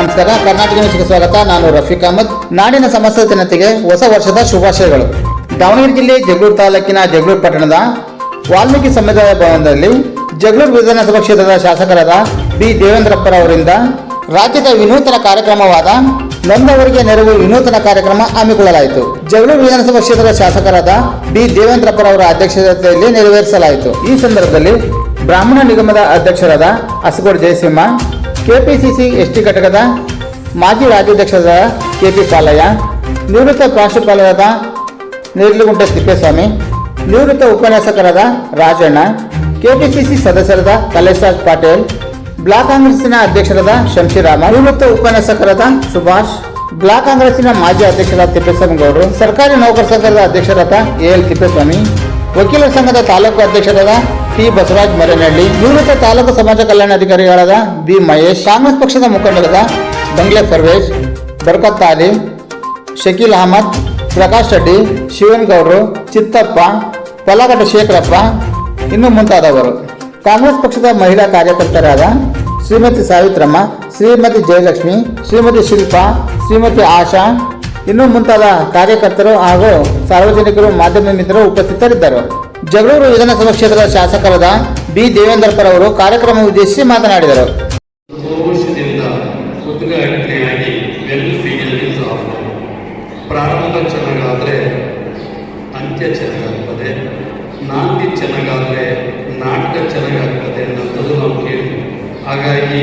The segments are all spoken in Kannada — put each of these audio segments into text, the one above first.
ನಮಸ್ಕಾರ. ಕರ್ನಾಟಕ ನ್ಯೂಸ್ಗೆ ಸ್ವಾಗತ. ನಾನು ರಫೀಕ್ ಅಹಮದ್. ನಾಡಿನ ಸಮಸ್ತ ಜನತೆಗೆ ಹೊಸ ವರ್ಷದ ಶುಭಾಶಯಗಳು. ದಾವಣಗೆರೆ ಜಿಲ್ಲೆ ಜಗಳೂರು ತಾಲೂಕಿನ ಜಗಳೂರು ಪಟ್ಟಣದ ವಾಲ್ಮೀಕಿ ಸಮುದಾಯ ಭವನದಲ್ಲಿ ಜಗಳೂರು ವಿಧಾನಸಭಾ ಕ್ಷೇತ್ರದ ಶಾಸಕರಾದ ಬಿ. ದೇವೇಂದ್ರಪ್ಪರವರಿಂದ ರಾಜ್ಯದ ವಿನೂತನ ಕಾರ್ಯಕ್ರಮವಾದ ನೊಂದವರಿಗೆ ನೆರವು ವಿನೂತನ ಕಾರ್ಯಕ್ರಮ ಹಮ್ಮಿಕೊಳ್ಳಲಾಯಿತು. ಜಗಳೂರು ವಿಧಾನಸಭಾ ಕ್ಷೇತ್ರದ ಶಾಸಕರಾದ ಬಿ. ದೇವೇಂದ್ರಪ್ಪರವರ ಅಧ್ಯಕ್ಷತೆಯಲ್ಲಿ ನೆರವೇರಿಸಲಾಯಿತು. ಈ ಸಂದರ್ಭದಲ್ಲಿ ಬ್ರಾಹ್ಮಣ ನಿಗಮದ ಅಧ್ಯಕ್ಷರಾದ ಅಸಗೋಡ್ ಜಯಸಿಂಹ ಕೆಪಿಸಿಸಿ ಎಸ್ಟಿ ಘಟಕದ ಮಾಜಿ ರಾಜ್ಯಾಧ್ಯಕ್ಷರಾದ ಕೆಪಿ ಪಾಲಯ್ಯ, ನಿವೃತ್ತ ಪ್ರಾಂಶುಪಾಲರಾದ ನಿರ್ಲಗುಂಟ ತಿಪ್ಪೇಸ್ವಾಮಿ, ನಿವೃತ್ತ ಉಪನ್ಯಾಸಕರಾದ ರಾಜಣ್ಣ, ಕೆಪಿಸಿಸಿ ಸದಸ್ಯರಾದ ಕಲೇಶ್ರಾಜ್ ಪಾಟೀಲ್, ಬ್ಲಾಕ್ ಕಾಂಗ್ರೆಸ್ಸಿನ ಅಧ್ಯಕ್ಷರಾದ ಶಂಶಿರಾಮ, ನಿವೃತ್ತ ಉಪನ್ಯಾಸಕರಾದ ಸುಭಾಷ್, ಬ್ಲಾಕ್ ಕಾಂಗ್ರೆಸ್ಸಿನ ಮಾಜಿ ಅಧ್ಯಕ್ಷರಾದ ತಿಪ್ಪೇಸ್ವಾಮಿ ಗೌಡರು ಸರ್ಕಾರಿ ನೌಕರ ಸಂಘದ ಅಧ್ಯಕ್ಷರಾದ ಎ ಎಲ್ ತಿಪ್ಪೇಸ್ವಾಮಿ, ವಕೀಲರ ಸಂಘದ ತಾಲೂಕು ಅಧ್ಯಕ್ಷರಾದ ಟಿ ಬಸವರಾಜ್ ಮರೇನಹಳ್ಳಿ ನಿವೃತ್ತ ತಾಲೂಕು ಸಮಾಜ ಕಲ್ಯಾಣ ಅಧಿಕಾರಿಗಳಾದ ಬಿ ಮಹೇಶ್, ಕಾಂಗ್ರೆಸ್ ಪಕ್ಷದ ಮುಖಂಡರಾದ ಬಂಗ್ಲೆ ಸರ್ವೇಶ್, ಬರ್ಕತ್ ಅಲಿ ಶಕೀಲ್ ಅಹಮದ್, ಪ್ರಕಾಶ್ ರೆಡ್ಡಿ, ಶಿವನ್ ಗೌಡ್ರು, ಚಿತ್ತಪ್ಪ ಪಲ್ಲಗಡ್ಡ ಶೇಖರಪ್ಪ, ಇನ್ನು ಮುಂತಾದವರು. ಕಾಂಗ್ರೆಸ್ ಪಕ್ಷದ ಮಹಿಳಾ ಕಾರ್ಯಕರ್ತರಾದ ಶ್ರೀಮತಿ ಸಾವಿತ್ರಮ್ಮ, ಶ್ರೀಮತಿ ಜಯಲಕ್ಷ್ಮಿ, ಶ್ರೀಮತಿ ಶಿಲ್ಪಾ, ಶ್ರೀಮತಿ ಆಶಾ, ಇನ್ನೂ ಮುಂತಾದ ಕಾರ್ಯಕರ್ತರು ಹಾಗೂ ಸಾರ್ವಜನಿಕರು, ಮಾಧ್ಯಮ ಮಿತ್ರರು ಉಪಸ್ಥಿತರಿದ್ದರು. ಜಗಳೂರು ವಿಧಾನಸಭಾ ಕ್ಷೇತ್ರದ ಶಾಸಕರಾದ ಬಿ. ದೇವೇಂದ್ರಪ್ಪರವರು ಕಾರ್ಯಕ್ರಮ ಉದ್ದೇಶಿಸಿ ಮಾತನಾಡಿದರು. ಪ್ರಾರಂಭ ಚೆನ್ನಾಗಾದರೆ ಅಂತ್ಯ ಚೆನ್ನಾಗಾಗ್ತದೆ ನಾಂದಿ ಚೆನ್ನಾಗಾದರೆ ನಾಟಕ ಚೆನ್ನಾಗಾಗ್ತದೆ ಅನ್ನೋದು ನಾವು ಕೇಳ್ತೀವಿ. ಹಾಗಾಗಿ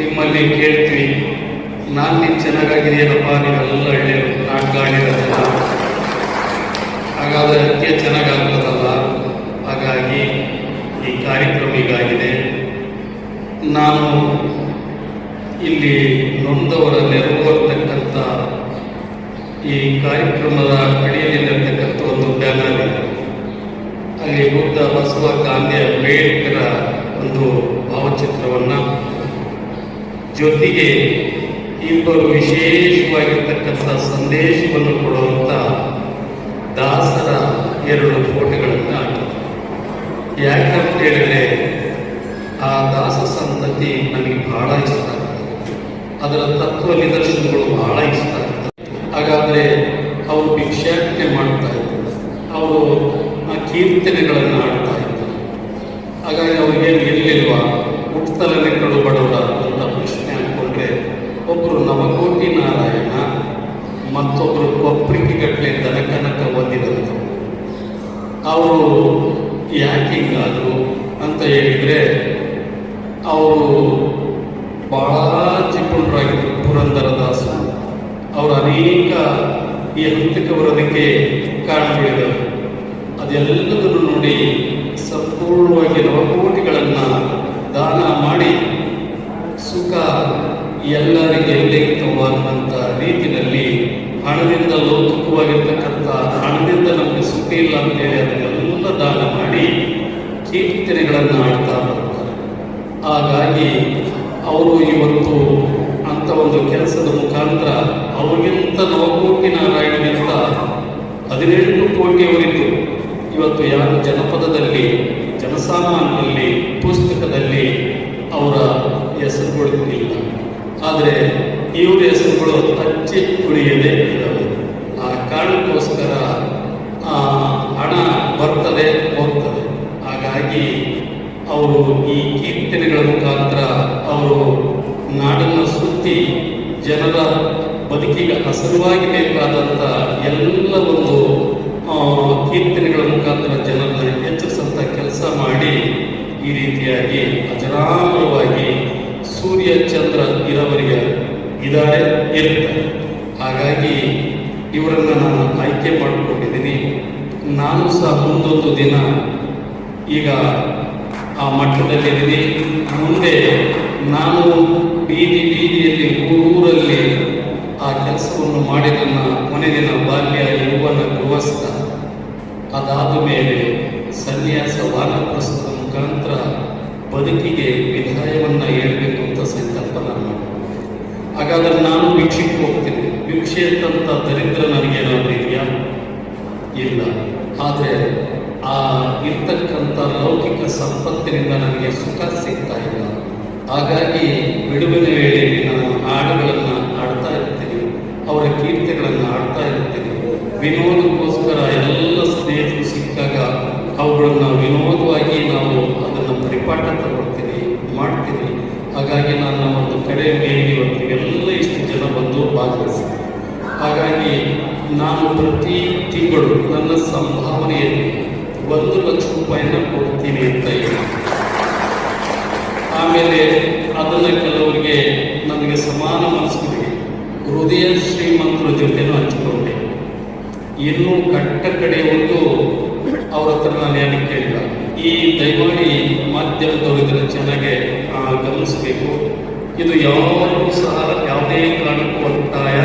ನಿಮ್ಮಲ್ಲಿ ಕೇಳ್ತೀವಿ ನಾಂದಿ ಚೆನ್ನಾಗಾಗಿದೆಯಲ್ಲಪ್ಪ ನೀವೆಲ್ಲ ಒಳ್ಳೆ ನಾಟಕ ಆಡಿರೋದೆಲ್ಲ. ಹಾಗಾದರೆ ಅಂತ್ಯ ಚೆನ್ನಾಗಾಗ್ತದಲ್ಲ ಹಾಗಾಗಿ ಈ ಕಾರ್ಯಕ್ರಮ ಈಗಾಗಿದೆ ನಾನು ಇಲ್ಲಿ ನೊಂದವರ ನೆರವು ಅಂತಕ್ಕಂಥ ಈ ಕಾರ್ಯಕ್ರಮದ ಅಡಿಯಲ್ಲಿರತಕ್ಕಂಥ ಒಂದು ಬ್ಯಾನರ್ ಅಲ್ಲಿ ಬುದ್ಧ ಬಸವ ಗಾಂಧಿ ಅಂಬೇಡ್ಕರ ಒಂದು ಭಾವಚಿತ್ರವನ್ನು ಜೊತೆಗೆ ಇಬ್ಬರು ವಿಶೇಷವಾಗಿರ್ತಕ್ಕಂಥ ಸಂದೇಶವನ್ನು ಕೊಡುವಂಥ ದಾಸರ ಎರಡು ಫೋಟೋಗಳನ್ನು ಯಾಕಂತ ಹೇಳಿದ್ರೆ, ಆ ದಾಸ ಸಂತತಿ ನನಗೆ ಬಹಳ ಇಷ್ಟ. ಅದರ ತತ್ವ ನಿದರ್ಶನಗಳು ಬಹಳ ಇಷ್ಟ. ಹಾಗಾದ್ರೆ ಅವರು ಭಿಕ್ಷಾಟನೆ ಮಾಡ್ತಾ ಇದ್ದರು ಅವರು ಆ ಕೀರ್ತನೆಗಳನ್ನು ಆಡ್ತಾ ಇದ್ದರು ಹಾಗಾಗಿ ಅವ್ರಿಗೆ ಎಲ್ಲಿಲ್ವಾ ಹುಟ್ಟತಲನೆ ಕಡು ಬಡವರ ಅಂತ ಪ್ರಶ್ನೆ ಹಾಕ್ಕೊಂಡ್ರೆ ಒಬ್ಬರು ನವಕೋಟಿ ನಾರಾಯಣ ಮತ್ತೊಬ್ಬರು ಕೊಪ್ರಿಕೆಗಟ್ಟಲೆ ದನಕನಕ ಹೊಂದಿದಂಥವ್ರು ಅವರು ಯಾಕೆ ಅಂತ ಹೇಳಿದರೆ, ಅವರು ಬಹಳ ಚಿಕ್ಕುಂಡ್ರಾಗಿದ್ದರು ಪುರಂದರದಾಸ ಅವರು ಅನೇಕ ಈ ಹಂತಕ್ಕೆ ಬರೋದಕ್ಕೆ ಕಾರಣಗಳಿದ್ದಾವೆ ಅದೆಲ್ಲದನ್ನು ನೋಡಿ ಸಂಪೂರ್ಣವಾಗಿ ನವಕೋಟಿಗಳನ್ನು ದಾನ ಮಾಡಿ ಸುಖ ಎಲ್ಲರಿಗೆ ಅನ್ನುವಂಥ ರೀತಿಯಲ್ಲಿ ಹಣದಿಂದ ಲೌಕಿಕವಾಗಿರ್ತಕ್ಕಂಥ ಹಣದಿಂದ ನಮಗೆ ಸುಖ ಇಲ್ಲ ಅಂತ ಹೇಳಿ ಅದನ್ನೆಲ್ಲ ದಾನ ಮಾಡಿ ಕೀರ್ತನೆಗಳನ್ನು ಆಡ್ತಾ ಬರ್ತಾರೆ. ಹಾಗಾಗಿ ಅವರು ಇವತ್ತು ಅಂಥ ಒಂದು ಕೆಲಸದ ಮುಖಾಂತರ ಅವರಿಗಿಂತ ನವಕೋಟಿ ನಾರಾಯಣಗಿಂತ ಹದಿನೆಂಟು ಕೋಟಿಯವರಿದ್ದು, ಇವತ್ತು ಯಾರು ಜನಪದದಲ್ಲಿ ಜನಸಾಮಾನ್ಯರಲ್ಲಿ ಪುಸ್ತಕದಲ್ಲಿ ಅವರ ಹೆಸರುಗಳು ಇಲ್ಲ ಆದರೆ ಇವರ ಹೆಸರುಗಳು ಅಚ್ಚಿ ಉಳಿಯದೆ ಇದ್ದಾವೆ. ಆ ಕಾರಣಕ್ಕೋಸ್ಕರ ಹಣ ಬರ್ತದೆ, ಹೋಗ್ತದೆ. ಹಾಗಾಗಿ ಅವರು ಈ ಕೀರ್ತನೆಗಳ ಮುಖಾಂತರ ಅವರು ಜನರ ಬದುಕಿಗೆ ಹಸರುವಾಗಿ ಬೇಕಾದಂಥ ಎಲ್ಲ ಒಂದು ಕೀರ್ತನೆಗಳ ಮುಖಾಂತರ ಜನರನ್ನ ಹೆಚ್ಚಿಸಂತ ಕೆಲಸ ಮಾಡಿ ಈ ರೀತಿಯಾಗಿ ಅಜರಾಮರವಾಗಿ ಸೂರ್ಯ, ಚಂದ್ರ ಇರವರಿಗೆ ಇದ್ದಾರೆ ಇರ್ತಾರೆ ಹಾಗಾಗಿ ಇವರನ್ನು ನಾನು ಆಯ್ಕೆ ಮಾಡಿಕೊಂಡಿದ್ದೀನಿ. ನಾನು ಸಹ ಮುಂದೊಂದು ದಿನ ಈಗ ಆ ಮಟ್ಟದಲ್ಲಿದ್ದೀನಿ ಮುಂದೆ ನಾನು ಬೀದಿ ಬೀದಿಯಲ್ಲಿ ಊರೂರಲ್ಲಿ ಆ ಕೆಲಸವನ್ನು ಮಾಡಿ ನನ್ನ ಕೊನೆ ದಿನ ಬಾಲ್ಯ ಯುವನ ಗೃಹಸ್ಥ. ಅದಾದ ಮೇಲೆ ಸನ್ಯಾಸ ವಾನಪ್ರಸ್ಥದ ಮುಖಾಂತರ ಬದುಕಿಗೆ ವಿಧಾಯವನ್ನು ಹೇಳಬೇಕು ಅಂತ ಸಂಕಲ್ಪ ನಾನು. ಹಾಗಾದ್ರೆ ನಾನು ಭಿಕ್ಷೆಗೆ ಹೋಗ್ತೀನಿ. ಭಿಕ್ಷೆ ಅಂತಂತ ದರಿದ್ರ ನನಗೇನಾದ್ರೂ ಇದೆಯಾ? ಇಲ್ಲ. ಆದರೆ ಆ ಇರ್ತಕ್ಕಂಥ ಲೌಕಿಕ ಸಂಪತ್ತಿನಿಂದ ನನಗೆ ಸುಖ ಸಿಗ್ತಾ ಇಲ್ಲ. ಹಾಗಾಗಿ ಬಿಡುವಿನ ವೇಳೆ ನಾವು ಹಾಡುಗಳನ್ನು ಹಾಡ್ತಾ ಇರ್ತೀನಿ ಅವರ ಕೀರ್ತಿಗಳನ್ನು ಹಾಡ್ತಾ ಇರ್ತೀನಿ ವಿನೋದಕ್ಕೋಸ್ಕರ ಎಲ್ಲ ಸ್ನೇಹಿತರು ಸಿಕ್ಕಾಗ ಅವುಗಳನ್ನು ವಿನೋದವಾಗಿ ನಾವು ಅದನ್ನು ಪರಿಪಾಠ ತಗೊಳ್ತೀವಿ, ಮಾಡ್ತೀವಿ. ಹಾಗಾಗಿ ನಾನು ಒಂದು ಕಡೆ ಮೇಲೆ ಇವತ್ತು ಎಲ್ಲ ಇಷ್ಟು ಜನ ಬಂದು ಭಾಗವಹಿಸಿದೆ ಹಾಗಾಗಿ ನಾನು ಪ್ರತಿ ತಿಂಗಳು ನನ್ನ ಸಂಭಾವನೆಯಲ್ಲಿ ಒಂದು ಲಕ್ಷ ರೂಪಾಯಿನ ಕೊಡ್ತೀನಿ ಅಂತ ಹೇಳಿ ಆಮೇಲೆ ಅದನ್ನು ಕೆಲವರಿಗೆ ನನಗೆ ಸಮಾನ ಮನಸ್ಸಿಗೆ ಹೃದಯ ಶ್ರೀಮಂತರ ಜೊತೆನೂ ಹಂಚಿಕೊಂಡೆ. ಇನ್ನೂ ಕಟ್ಟ ಕಡೆ ಒಂದು ಅವ್ರ ಹತ್ರ ನಾನು ಏನು ಕೇಳಿಲ್ಲ. ಈ ದಯಮಾಡಿ ಮಾಧ್ಯಮದವರು ಇದನ್ನು ಚೆನ್ನಾಗಿ ಗಮನಿಸಬೇಕು. ಇದು ಯಾರಿಗೂ ಸಹ ಯಾವುದೇ ಕಾರಣಕ್ಕೂ ಒತ್ತಾಯ